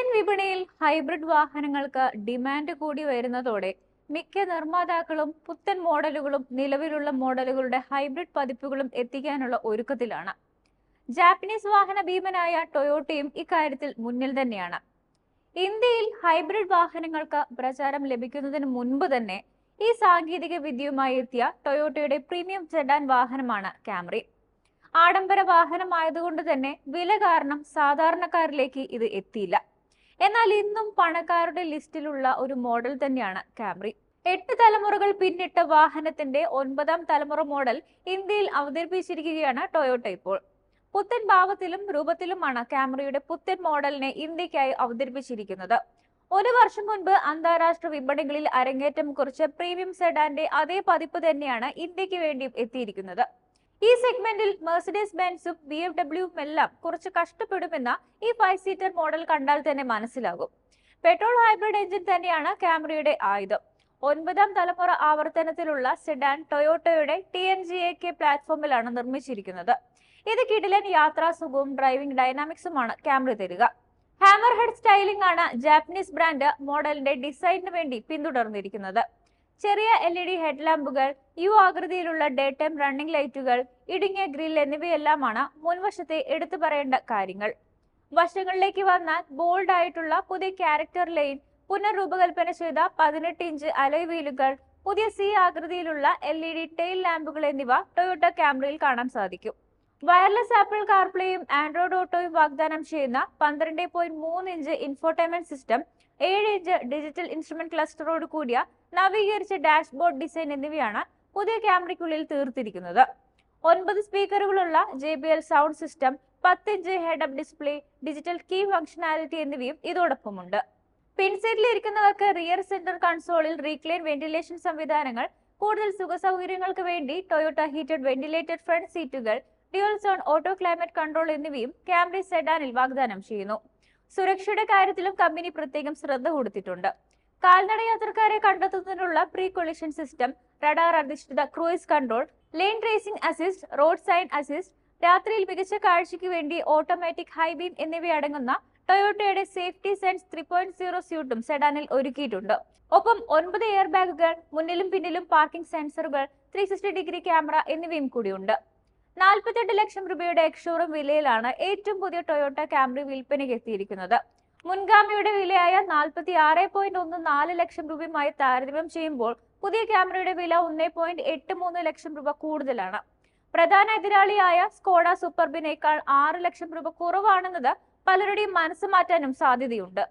Indian വിപണിയിൽ hybrid വാഹനങ്ങൾക്ക് demand കൂടി വരുന്നതോടെ മിക്ക നിർമ്മാതാക്കളും പുത്തൻ മോഡലുകളും നിലവിലുള്ള മോഡലുകളുടെ ഹൈബ്രിഡ് പതിപ്പുകളും എത്തിക്കാനുള്ള ഒരുക്കത്തിലാണ്. ജാപ്പനീസ് വാഹന ഭീമനായ ടൊയോട്ടയും ഇക്കാര്യത്തിൽ മുന്നിൽ തന്നെയാണ്. ഇന്ത്യയിൽ ഹൈബ്രിഡ് വാഹനങ്ങൾക്ക് പ്രചാരം ലഭിക്കുന്നതിന് മുൻപ് തന്നെ ഈ സാങ്കേതിക വിദ്യയുമായി എത്തിയ ടൊയോട്ടയുടെ പ്രീമിയം സെഡാൻ വാഹനമാണ് കാമറി ആഡംബര വാഹനമായതുകൊണ്ട് തന്നെ വില കാരണം സാധാരണക്കാരിലേക്ക് ഇത് എത്തിയില്ല. എന്നാൽ ഇന്നും പണക്കാരുടെ ലിസ്റ്റിലുള്ള ഒരു മോഡൽ തന്നെയാണ് കാമറി എട്ട് തലമുറകൾ പിന്നിട്ട വാഹനത്തിന്റെ ഒൻപതാം തലമുറ മോഡൽ ഇന്ത്യയിൽ അവതരിപ്പിച്ചിരിക്കുകയാണ് ടൊയോട്ട ഇപ്പോൾ. പുത്തൻ ഭാവത്തിലും രൂപത്തിലുമാണ് കാമറിയുടെ പുത്തൻ മോഡലിനെ ഇന്ത്യക്കായി അവതരിപ്പിച്ചിരിക്കുന്നത്. ഒരു വർഷം മുൻപ് അന്താരാഷ്ട്ര വിപണികളിൽ അരങ്ങേറ്റം കുറിച്ച പ്രീമിയം സെഡാന്റെ അതേ പതിപ്പ് തന്നെയാണ് ഇന്ത്യയ്ക്ക് വേണ്ടിയും എത്തിയിരിക്കുന്നത്. ഈ സെഗ്മെന്റിൽ മെഴ്സിഡീസ് ബെൻസും ബി എഫ് ഡബ്ല്യുവും എല്ലാം കുറച്ച് കഷ്ടപ്പെടുമെന്ന ഈ ഫൈവ് സീറ്റർ മോഡൽ കണ്ടാൽ തന്നെ മനസ്സിലാകും. പെട്രോൾ ഹൈബ്രിഡ് എഞ്ചിൻ തന്നെയാണ് ക്യാമറയുടെ ആയുധം. ഒൻപതാം തലമുറ ആവർത്തനത്തിലുള്ള sedan ടൊയോട്ടോയുടെ T N G A K പ്ലാറ്റ്ഫോമിലാണ് നിർമ്മിച്ചിരിക്കുന്നത്. ഇത് കിടിലൻ യാത്രാ സുഖവും ഡ്രൈവിംഗ് ഡൈനാമിക്സുമാണ് ക്യാമറ തരിക. ഹാമർ ഹെഡ് സ്റ്റൈലിംഗ് ആണ് ജാപ്പനീസ് ബ്രാൻഡ് മോഡലിന്റെ ഡിസൈനിന് വേണ്ടി പിന്തുടർന്നിരിക്കുന്നത്. ചെറിയ എൽ ഇ ഡി ഹെഡ്ലാമ്പുകൾ യു ആകൃതിയിലുള്ള ഡേ ടൈം റണ്ണിംഗ് ലൈറ്റുകൾ ഇടുങ്ങിയ ഗ്രിൽ എന്നിവയെല്ലാമാണ് മുൻവശത്തെ എടുത്തു പറയേണ്ട കാര്യങ്ങൾ. വശങ്ങളിലേക്ക് വന്നാൽ ബോൾഡ് ആയിട്ടുള്ള പുതിയ ക്യാരക്ടർ ലൈൻ പുനർരൂപകൽപ്പന ചെയ്ത പതിനെട്ട് ഇഞ്ച് അലോയ് വീലുകൾ പുതിയ സി ആകൃതിയിലുള്ള എൽ ഇ ഡി ടെയിൽ ലാമ്പുകൾ എന്നിവ ടൊയോട്ട ക്യാമറയിൽ കാണാൻ സാധിക്കും. വയർലെസ് ആപ്പിൾ കാർപ്ലേയും ആൻഡ്രോയിഡ് ഓട്ടോയും വാഗ്ദാനം ചെയ്യുന്ന പന്ത്രണ്ട് പോയിന്റ് മൂന്ന് ഇഞ്ച് ഇൻഫോർടൈൻമെന്റ് സിസ്റ്റം ഏഴ് ഇഞ്ച് ഡിജിറ്റൽ ഇൻസ്ട്രുമെന്റ് ക്ലസ്റ്ററോട് കൂടിയ നവീകരിച്ച ഡാഷ്ബോർഡ് ഡിസൈൻ എന്നിവയാണ് പുതിയ ക്യാമറയ്ക്കുള്ളിൽ തീർത്തിരിക്കുന്നത്. ഒൻപത് സ്പീക്കറുകളുള്ള J B L sound system പത്ത് inch head up display digital key functionality എന്നിവയും ഇതോടൊപ്പമുണ്ട്. പിൻസൈറ്റിൽ ഇരിക്കുന്നവർക്ക് റിയർ സെന്റർ കൺസോളിൽ റീക്ലെയിൻ വെന്റിലേഷൻ സംവിധാനങ്ങൾ കൂടുതൽ സുഖ സൗകര്യങ്ങൾക്ക് വേണ്ടി ടൊയോട്ട ഹീറ്റഡ് വെന്റിലേറ്റഡ് ഫ്രണ്ട് സീറ്റുകൾ dual zone auto climate control എന്നിവയും ക്യാമറി സെഡാനിൽ വാഗ്ദാനം ചെയ്യുന്നു. സുരക്ഷയുടെ കാര്യത്തിലും കമ്പനി പ്രത്യേകം ശ്രദ്ധ കൊടുത്തിട്ടുണ്ട്. കാൽനട യാത്രക്കാരെ കണ്ടെത്തുന്നതിനുള്ള പ്രീ കൊളിഷൻ സിസ്റ്റം റഡാർ അധിഷ്ഠിത cruise control lane tracing assist road sign assist രാത്രിയിൽ മികച്ച കാഴ്ചയ്ക്ക് വേണ്ടി ഓട്ടോമാറ്റിക് ഹൈബീം എന്നിവയടങ്ങുന്ന ടൊയോട്ടയുടെ safety sense three point zero സ്യൂട്ടും സെഡാനിൽ ഒരുക്കിയിട്ടുണ്ട്. ഒപ്പം ഒൻപത് എയർ ബാഗുകൾ മുന്നിലും പിന്നിലും പാർക്കിംഗ് സെൻസറുകൾ ത്രീ സിക്സ്റ്റി ഡിഗ്രി ക്യാമറ എന്നിവയും കൂടിയുണ്ട്. നാൽപ്പത്തെട്ട് ലക്ഷം രൂപയുടെ എക്സ്ഷോറും വിലയിലാണ് ഏറ്റവും പുതിയ ടൊയോട്ട ക്യാമറി വിൽപ്പനയ്ക്ക് എത്തിയിരിക്കുന്നത് മുൻഗാമിയുടെ വിലയായ നാൽപ്പത്തി ആറ് പോയിന്റ് ഒന്ന് നാല് ലക്ഷം രൂപയുമായി താരതമ്യം ചെയ്യുമ്പോൾ പുതിയ ക്യാമറയുടെ വില ഒന്ന് പോയിന്റ് എട്ട് മൂന്ന് ലക്ഷം രൂപ കൂടുതലാണ്. പ്രധാന എതിരാളിയായ സ്കോഡ സൂപ്പർബിനേക്കാൾ ആറ് ലക്ഷം രൂപ കുറവാണെന്നത് പലരുടെയും മനസ്സ് മാറ്റാനും സാധ്യതയുണ്ട്.